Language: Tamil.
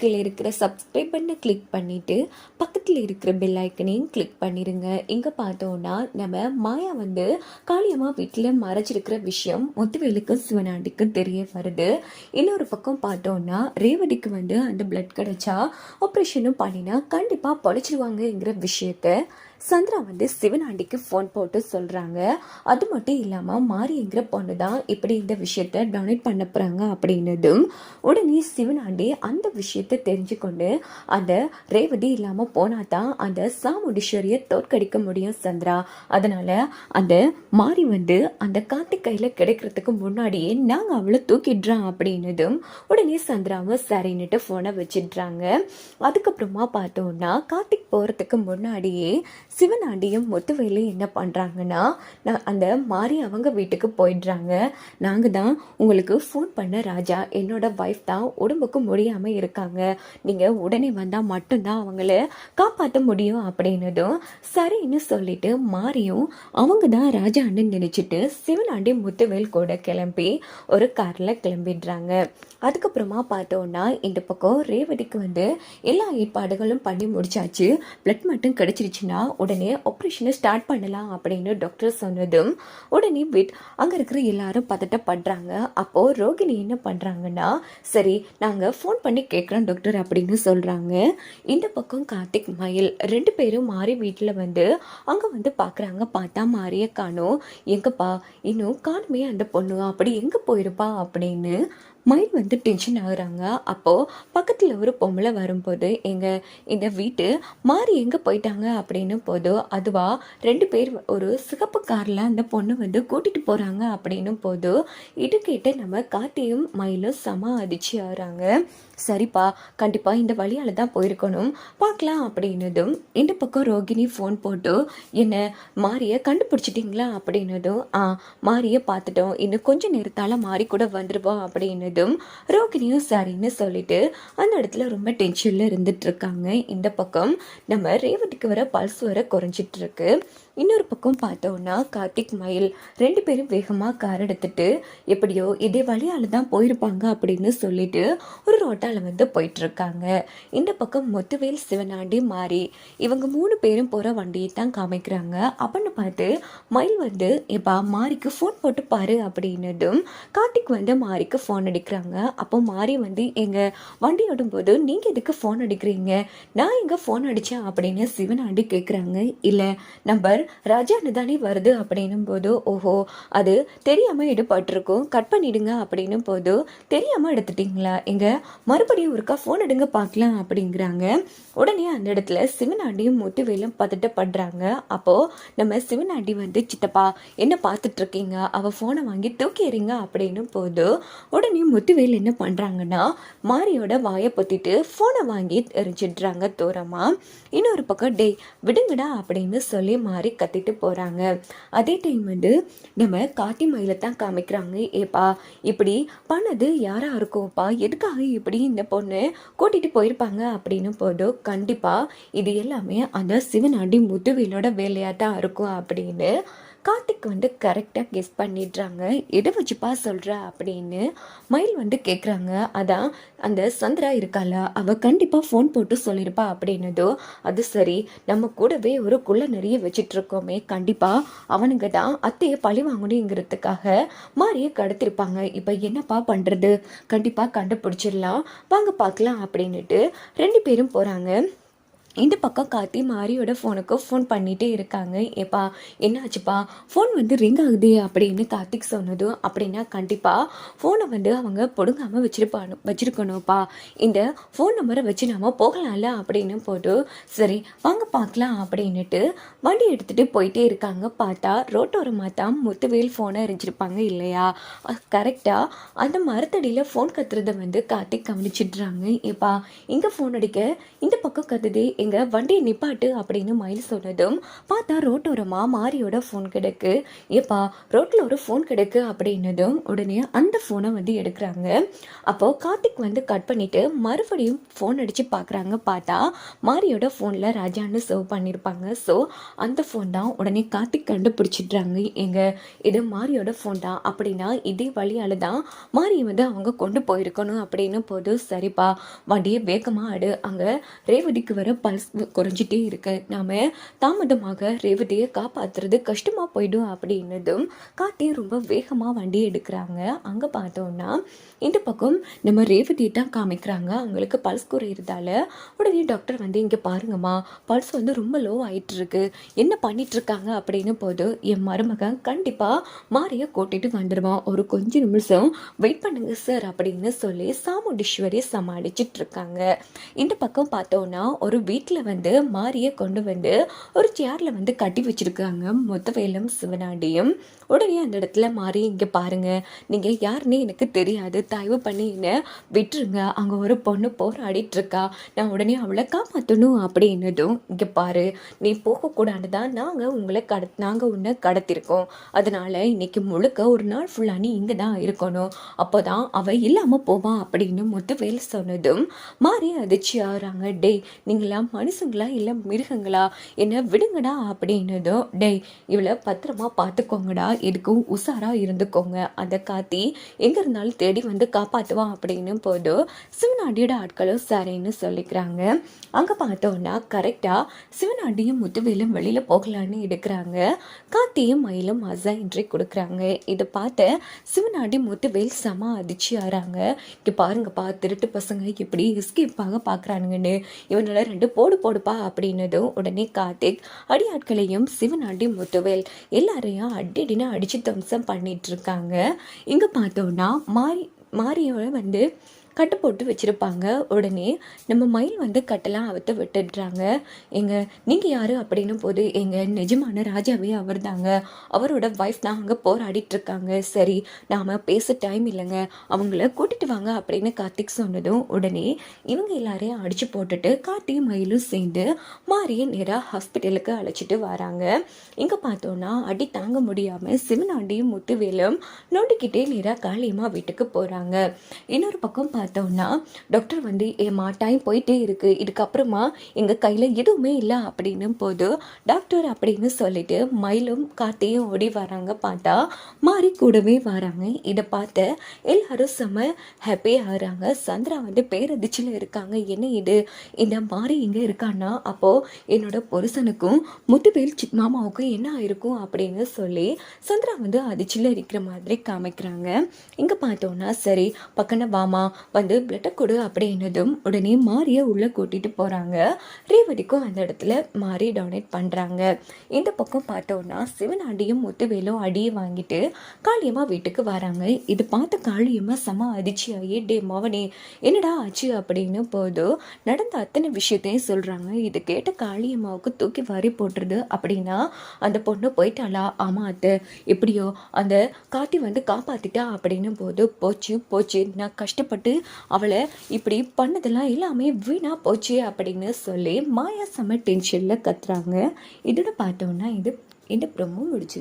கீழே இருக்கிற சப்ஸ்கிரைப் பண்ண கிளிக் பண்ணிவிட்டு பக்கத்தில் இருக்கிற பெல் ஐக்கனையும் கிளிக் பண்ணிடுங்க இங்கே பார்த்தோன்னா நம்ம மாயா வந்து காளியம்மா வீட்டில் மறைச்சிருக்கிற விஷயம் முத்துவேலுக்கும் சிவனாண்டிக்கும் தெரிய வருது. இன்னொரு பக்கம் பார்த்தோன்னா ரேவதிக்கு வந்து அந்த பிளட் கிடச்சா ஆப்ரேஷனும் பண்ணினா கண்டிப்பாக பொழைச்சிடுவாங்கங்கிற விஷயத்த சந்திரா வந்து சிவனாண்டிக்கு ஃபோன் போட்டு சொல்கிறாங்க அது மட்டும் இல்லாமல் மாரிங்கிற பொண்ணு தான் இப்படி இந்த விஷயத்த டொனேட் பண்ண போகிறாங்க அப்படின்னதும் உடனே சிவனாண்டி அந்த விஷயத்தை தெரிஞ்சுக்கொண்டு அந்த ரேவதி இல்லாமல் போனால் தான் அந்த சாமுண்டீஸ்வரியை தோற்கடிக்க முடியும் சந்திரா. அதனால் அந்த மாரி வந்து அந்த கார்த்திக் கையில் கிடைக்கிறதுக்கு முன்னாடியே நாங்கள் அவளை தூக்கிடுறோம் அப்படின்னதும் உடனே சந்திராவும் சரின்னுட்டு ஃபோனை வச்சிடுறாங்க. அதுக்கப்புறமா பார்த்தோன்னா கார்த்திக் போகிறதுக்கு முன்னாடியே சிவனாண்டியும் முத்துவேலு என்ன பண்ணுறாங்கன்னா நான் அந்த மாறி அவங்க வீட்டுக்கு போயிடுறாங்க. நாங்கள் தான் உங்களுக்கு ஃபோன் பண்ண ராஜா. என்னோட ஒய்ஃப் தான் உடம்புக்கு முடியாமல் இருக்காங்க. நீங்கள் உடனே வந்தால் மட்டும்தான் அவங்கள காப்பாற்ற முடியும் அப்படின்னதும் சரின்னு சொல்லிட்டு மாறியும் அவங்க தான் ராஜான்னு நினச்சிட்டு சிவனாண்டி முத்துவேல் கூட கிளம்பி ஒரு காரில் கிளம்பிடுறாங்க. அதுக்கப்புறமா பார்த்தோன்னா இந்த பக்கம் ரேவதிக்கு வந்து எல்லா ஏற்பாடுகளும் பண்ணி முடிச்சாச்சு. பிளட் மட்டும் கிடைச்சிருச்சுன்னா உடனே ஆப்ரேஷனை ஸ்டார்ட் பண்ணலாம் அப்படின்னு டாக்டர் சொன்னதும் உடனே விட் அங்கே இருக்கிற எல்லாரும் பதட்டப்படுறாங்க. அப்போது ரோகிணி என்ன பண்ணுறாங்கன்னா சரி நாங்கள் ஃபோன் பண்ணி கேட்குறோம் டாக்டர் அப்படின்னு சொல்கிறாங்க இந்த பக்கம் கார்த்திக் மயில் ரெண்டு பேரும் மாறி வீட்டில் வந்து அங்கே வந்து பார்க்குறாங்க பார்த்தா மாறிய காணும் எங்கப்பா இன்னும் காணுமே அந்த பொண்ணு அப்படி எங்கே போயிருப்பா அப்படின்னு மைண்ட் வந்து டென்ஷன் ஆகுறாங்க. அப்போது பக்கத்தில் ஒரு பொம்பளை வரும்போது எங்கள் இந்த வீட்டு மாறி எங்கே போயிட்டாங்க அப்படின்னு போதோ அதுவா? ரெண்டு பேர் ஒரு சிகப்பு காரில் அந்த பொண்ணு வந்து கூட்டிகிட்டு போகிறாங்க அப்படின்னும் போது இது கேட்டு நம்ம காத்தியும் மயிலும் சம அதிர்ச்சி ஆகுறாங்க. சரிப்பா கண்டிப்பாக இந்த வழியால் தான் போயிருக்கணும். பார்க்கலாம் அப்படின்னதும் இந்த பக்கம் ரோகிணி ஃபோன் போட்டு என்ன மாரியை கண்டுபிடிச்சிட்டிங்களா அப்படின்னதும் ஆ மாரியை பார்த்துட்டோம். இன்னும் கொஞ்சம் நேரத்தால் மாறி கூட வந்துடுவோம் அப்படின்னதும் ரோகிணியும் சரின்னு சொல்லிட்டு அந்த இடத்துல ரொம்ப டென்ஷனில் இருந்துட்டு இருக்காங்க. இந்த பக்கம் நம்ம ரேவதிக்கு வர பல்ஸ் வர குறைஞ்சிட்டு இருக்கு. இன்னொரு பக்கம் பார்த்தோன்னா கார்த்திக் மயில் ரெண்டு பேரும் வேகமாக கார் எடுத்துட்டு எப்படியோ இதே வழியால் தான் போயிருப்பாங்க அப்படின்னு சொல்லிட்டு ஒரு ரோட்டால் வந்து போயிட்டுருக்காங்க. இந்த பக்கம் மொத்துவேல் சிவனாண்டி மாறி இவங்க மூணு பேரும் போகிற வண்டியை தான் காமிக்கிறாங்க. அப்படின்னு பார்த்து மயில் வந்து எப்பா மாரிக்கு ஃபோன் போட்டு பாரு அப்படின்னதும் கார்த்திக் வந்து மாரிக்கு ஃபோன் அடிக்கிறாங்க. அப்போ மாறி வந்து எங்கள் வண்டி ஓடும்போது நீங்கள் எதுக்கு ஃபோன் அடிக்கிறீங்க? நான் எங்கே ஃபோன் அடித்தேன் அப்படின்னு சிவனாண்டி கேட்குறாங்க இல்லை நம்பர் ராஜான்னு தானே வருது அப்படின்னும் போது ஓஹோ அது தெரியாமல் எடுப்பட்டிருக்கும் கட் பண்ணிடுங்க. அப்படின்னும் போது தெரியாமல் எடுத்துட்டீங்களா? இங்கே மறுபடியும் ஒருக்கா ஃபோன் எடுங்க பார்க்கலாம். அப்படிங்கிறாங்க. உடனே அந்த இடத்துல சிவனாண்டியும் முத்துவேலும் பதட்டப்படுறாங்க அப்போது நம்ம சிவனாண்டி வந்து சித்தப்பா என்ன பார்த்துட்ருக்கீங்க? அவள் ஃபோனை வாங்கி தூக்கிறீங்க அப்படின்னும் போது உடனே முத்துவேல் என்ன பண்ணுறாங்கன்னா மாரியோட வாயை பொத்திட்டு ஃபோனை வாங்கி எரிஞ்சிடுறாங்க தூரமாக இன்னொரு பக்கம் டேய் விடுங்கடா அப்படின்னு சொல்லி மாறி கத்திட்டு போகிறாங்க அதே டைம் வந்து நம்ம காட்டி மயிலை தான் காமிக்கிறாங்க. ஏப்பா இப்படி பண்ணது யாராக இருக்கோப்பா எதுக்காக இப்படி இந்த பொண்ணு கூட்டிகிட்டு போயிருப்பாங்க அப்படின்னு போதும் கண்டிப்பாக இது எல்லாமே அந்த சிவனாண்டி முத்துவேலோட வேலையாக தான் இருக்கும் அப்படின்னு கார்த்திக் வந்து கரெக்டாக கெஸ் பண்ணிடுறாங்க. எதை வச்சுப்பா சொல்கிற அப்படின்னு மயில் வந்து கேட்குறாங்க அதான் அந்த சந்திரா இருக்கால அவள் கண்டிப்பாக ஃபோன் போட்டு சொல்லியிருப்பா அப்படின்னதோ அது சரி. நம்ம கூடவே ஒரு குள்ள நிறைய வச்சிட்ருக்கோமே கண்டிப்பாக அவனுங்க தான் அத்தையை பழி வாங்கணுங்கிறதுக்காக மாறியே கடத்திருப்பாங்க. இப்போ என்னப்பா பண்ணுறது கண்டிப்பாக கண்டுபிடிச்சிடலாம். வாங்க பார்க்கலாம் அப்படின்னுட்டு ரெண்டு பேரும் போகிறாங்க இந்த பக்கம் கார்த்தி மாரியோட ஃபோனுக்கு ஃபோன் பண்ணிகிட்டே இருக்காங்க. ஏப்பா என்னாச்சுப்பா? ஃபோன் வந்து ரிங் ஆகுது அப்படின்னு கார்த்திக் சொன்னதும் அப்படின்னா கண்டிப்பாக ஃபோனை வந்து அவங்க பொடுங்காமல் வச்சுருப்பானு வச்சுருக்கணும்ப்பா. இந்த ஃபோன் நம்பரை வச்சு நாம் போகலாம்ல அப்படின்னு போட்டு சரி வாங்க பார்க்கலாம் அப்படின்னுட்டு வண்டி எடுத்துகிட்டு போயிட்டே இருக்காங்க. பார்த்தா ரோட்டோரமாக தான் முத்துவேல் ஃபோனை எரிஞ்சிருப்பாங்க இல்லையா? கரெக்டாக அந்த மரத்தடியில் ஃபோன் கத்துறதை வந்து கார்த்திக் கவனிச்சிடுறாங்க. ஏப்பா இங்கே ஃபோன் அடிக்க இந்த பக்கம் கத்துதே எங்கள் வண்டியை நிப்பாட்டு அப்படின்னு மயில் சொன்னதும் பார்த்தா ரோட்டோரமாக மாரியோட ஃபோன் கிடக்கு. ஏப்பா ரோட்டில் ஒரு ஃபோன் கிடக்கு அப்படின்னதும் உடனே அந்த ஃபோனை வந்து எடுக்கிறாங்க. அப்போது கார்த்திக் வந்து கட் பண்ணிட்டு மறுபடியும் ஃபோன் அடித்து பார்க்குறாங்க பார்த்தா மாரியோட ஃபோனில் ராஜான்னு சேவ் பண்ணியிருப்பாங்க ஸோ அந்த ஃபோன் தான் உடனே கார்த்திக் கண்டுபிடிச்சிடுறாங்க. எங்கள் இது மாரியோட ஃபோன் தான் அப்படின்னா இதே வழியால தான் மாரியை வந்து அவங்க கொண்டு போயிருக்கணும் அப்படின்னு போது சரிப்பா வண்டியை வேகமாக ஆடு அங்கே ரேவதிக்கு வர பல்ஸ் குறைஞ்சிட்டே இருக்கு. நாம தாமதமாக ரேவதியை காப்பாத்துறது கஷ்டமா போயிடும் அப்படின்னதும் காட்டி ரொம்ப வேகமாக வண்டி எடுக்கிறாங்க. அங்கே பார்த்தோம்னா இந்த பக்கம் நம்ம ரேவதியை தான் காமிக்கிறாங்க. அவங்களுக்கு பல்ஸ் குறையிறதால உடனே டாக்டர் வந்து இங்கே பாருங்கம்மா பல்ஸ் வந்து ரொம்ப லோ ஆயிட்டு இருக்கு. என்ன பண்ணிட்டு இருக்காங்க? அப்படின்னு போது என் மருமகன் கண்டிப்பாக மாரியை கூட்டிட்டு வந்துடுவான் ஒரு கொஞ்ச நிமிஷம் வெயிட் பண்ணுங்க சார் அப்படின்னு சொல்லி சாமுண்டீஸ்வரி சமாளிச்சிட்டு இருக்காங்க. இந்த பக்கம் பார்த்தோம்னா ஒரு வீட்டில் வந்து மாரியை கொண்டு வந்து ஒரு சேரில் வந்து கட்டி வச்சிருக்காங்க. மொத்தவேலும் சிவனாண்டியும். உடனே அந்த இடத்துல மாறி இங்கே பாருங்கள் நீங்கள் யாருன்னு எனக்கு தெரியாது. தயவு பண்ணி என்ன விட்டுருங்க. அங்கே ஒரு பொண்ணு போராடிட்டுருக்கா. நான் உடனே அவளை காப்பாற்றணும் அப்படின்னதும் இங்கே பாரு. நீ போகக்கூடாது தான் நாங்கள் உங்களை கட நாங்கள் உன்னை கடத்திருக்கோம். அதனால் இன்னைக்கு முழுக்க ஒரு நாள் ஃபுல்லாக நீ இங்கே தான் இருக்கணும். அப்போ தான் அவள் இல்லாமல் போவான் அப்படின்னு முத்துவேல் சொன்னதும் மாறி அதிர்ச்சி ஆகிறாங்க டேய் நீங்களாம் மனுஷங்களா இல்லை மிருகங்களா? என்ன விடுங்கடா அப்படின்னதும் டேய் இவளை பத்திரமா பார்த்துக்கோங்கடா எதுக்கும் உஷாராக இருந்துக்கோங்க. அதை காத்தி எங்கே இருந்தாலும் தேடி வந்து காப்பாற்றுவான் அப்படின்னு போதும் சிவனாண்டியோட ஆட்களும் சரின்னு சொல்லிக்கிறாங்க. அங்கே பார்த்தோன்னா கரெக்டாக சிவனாண்டியும் முத்துவேலும் வெளியில் போகலான்னு எடுக்கிறாங்க. காத்தியும் மயிலும் மசா இன்றி கொடுக்குறாங்க. இதை பார்த்து சிவனாண்டி முத்துவேல் செம அதிர்ச்சி ஆறாங்க. இங்கே பாருங்கப்பா திருட்டு பசங்க எப்படி எஸ்கேப்பாக பார்க்குறானுங்கன்னு இவனால ரெண்டு போடு போடுப்பா அப்படின்னதும் உடனே கார்த்திக் அடியாட்களையும் சிவனாண்டி முத்துவேல் எல்லாரையும் அடிடின்னு அடிச்சு தம்சம் பண்ணிட்டு இருக்காங்க. இங்கே பார்த்தோன்னா மாறி மாரியோட வந்து கட்டு போட்டு வச்சுருப்பாங்க. உடனே நம்ம மயில் வந்து கட்டெல்லாம் அவுத்து விட்டுடுறாங்க. எங்க நீங்கள் யார்? அப்படின்னு போது எங்கள் நிஜமான ராஜாவே அவர் தாங்க. அவரோட ஒய்ஃப் தான் அங்கே போராடிட்டுருக்காங்க சரி நாம் பேச டைம் இல்லைங்க. அவங்கள கூட்டிகிட்டு வாங்க அப்படின்னு கார்த்திக் சொன்னதும் உடனே இவங்க எல்லாரையும் அடித்து போட்டுட்டு கார்த்திக் மயிலும் சேர்ந்து மாறிய நேராக ஹாஸ்பிட்டலுக்கு அழைச்சிட்டு வராங்க. இங்கே பார்த்தோன்னா அடி தாங்க முடியாமல் சிவனாண்டியும் முத்துவேலும் நோண்டிக்கிட்டே நேராக காளியம்மா வீட்டுக்கு போகிறாங்க இன்னொரு பக்கம் பார்த்தோம்னா டாக்டர் வந்து ஏமா டைம் போயிட்டே இருக்கு. இதுக்கப்புறமா எங்கள் கையில் எதுவுமே இல்லை. அப்படின்னும் போது டாக்டர் அப்படின்னு சொல்லிட்டு மயிலும் கார்த்தியும் ஓடி வராங்க பார்த்தா மாறி கூடவே வராங்க. இதை பார்த்து எல்லாரும் செம்ம ஹாப்பி ஆகிறாங்க. சந்திரா வந்து பேரதிச்சில் இருக்காங்க. என்ன இது? இந்த மாறி இங்கே இருக்கான்னா? அப்போது என்னோட புருஷனுக்கும் முத்துவேல் சித் மாமாவுக்கும் என்ன ஆயிருக்கும்? அப்படின்னு சொல்லி சந்திரா வந்து அதிர்ச்சியில் இருக்கிற மாதிரி காமிக்கிறாங்க. இங்கே பார்த்தோன்னா சரி பக்கன வாமா வந்து பிளட்டை கொடு அப்படின்னதும் உடனே மாரியை உள்ளே கூட்டிகிட்டு போகிறாங்க ரேவதிக்கும் அந்த இடத்துல மாறி டொனேட் பண்ணுறாங்க இந்த பக்கம் பார்த்தோன்னா சிவனாண்டியும் முத்துவேலும் அடியை வாங்கிட்டு காளியம்மா வீட்டுக்கு வராங்க. இது பார்த்த காளியம்மா செம அதிர்ச்சியாகி டே மவனே என்னடா ஆச்சு? அப்படின்னு போதும் நடந்த அத்தனை விஷயத்தையும் சொல்கிறாங்க இது கேட்ட காளியம்மாவுக்கு தூக்கி வாரி போட்டுருது. அப்படின்னா அந்த பொண்ணு போயிட்டாளா? ஆமாம் அத்தை. எப்படியோ அந்த காத்தி வந்து காப்பாற்றிட்டா அப்படின்னு போது போச்சு போச்சு. நான் கஷ்டப்பட்டு அவளை இப்படி பண்ணதெல்லாம் எல்லாமே வீணா போச்சு அப்படின்னு சொல்லி மாயா செம்ம டென்ஷனில் கத்துறாங்க. இதோட பார்த்தோன்னா இது இந்த ப்ரொமோ முடிச்சு